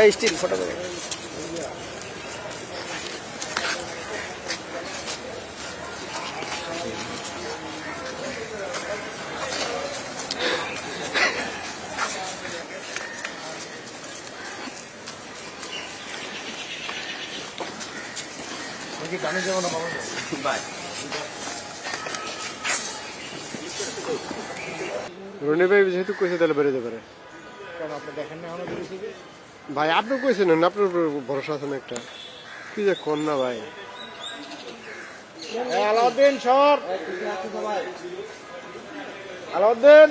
এই still photo Roni ভাই যেহেতু কইছে তাহলে বেরোতে পারে। ভাই আপনি কইছেন আপনার উপর ভরসা আছে না একটা? কি যে কর না ভাই? আলাউদ্দিন সর। আলাউদ্দিন।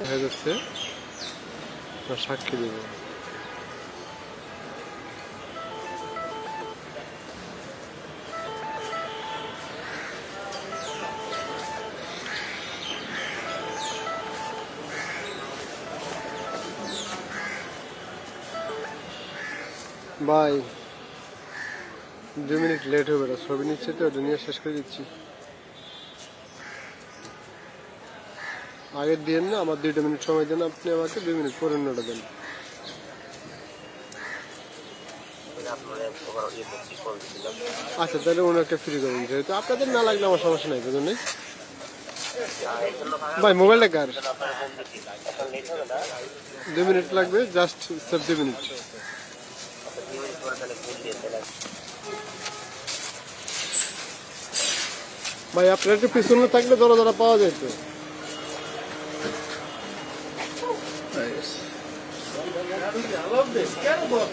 দেখা যাচ্ছে। না সাক্ষী দেব। বাই দু মিনিট লেট হবে ছবি নিচ্ছে তো ওটা নিয়ে শেষ করে দিচ্ছি। আগের দিন না আমার দুইটা মিনিট সময় দেন আপনি আমাকে দুই মিনিট পরে নোটা দেন। আচ্ছা তাহলে ওনাকে ফ্রি করে করুন যেহেতু আপনাদের না লাগলে আমার সমস্যা নাই বুঝুন নাই? ভাই মোবাইলটা কার? দু মিনিট লাগবে জাস্ট সেভ দু মিনিট। ভাই আপনার একটু পিছনে থাকলে ধরো ধরা পাওয়া যেত I love this kettlebell.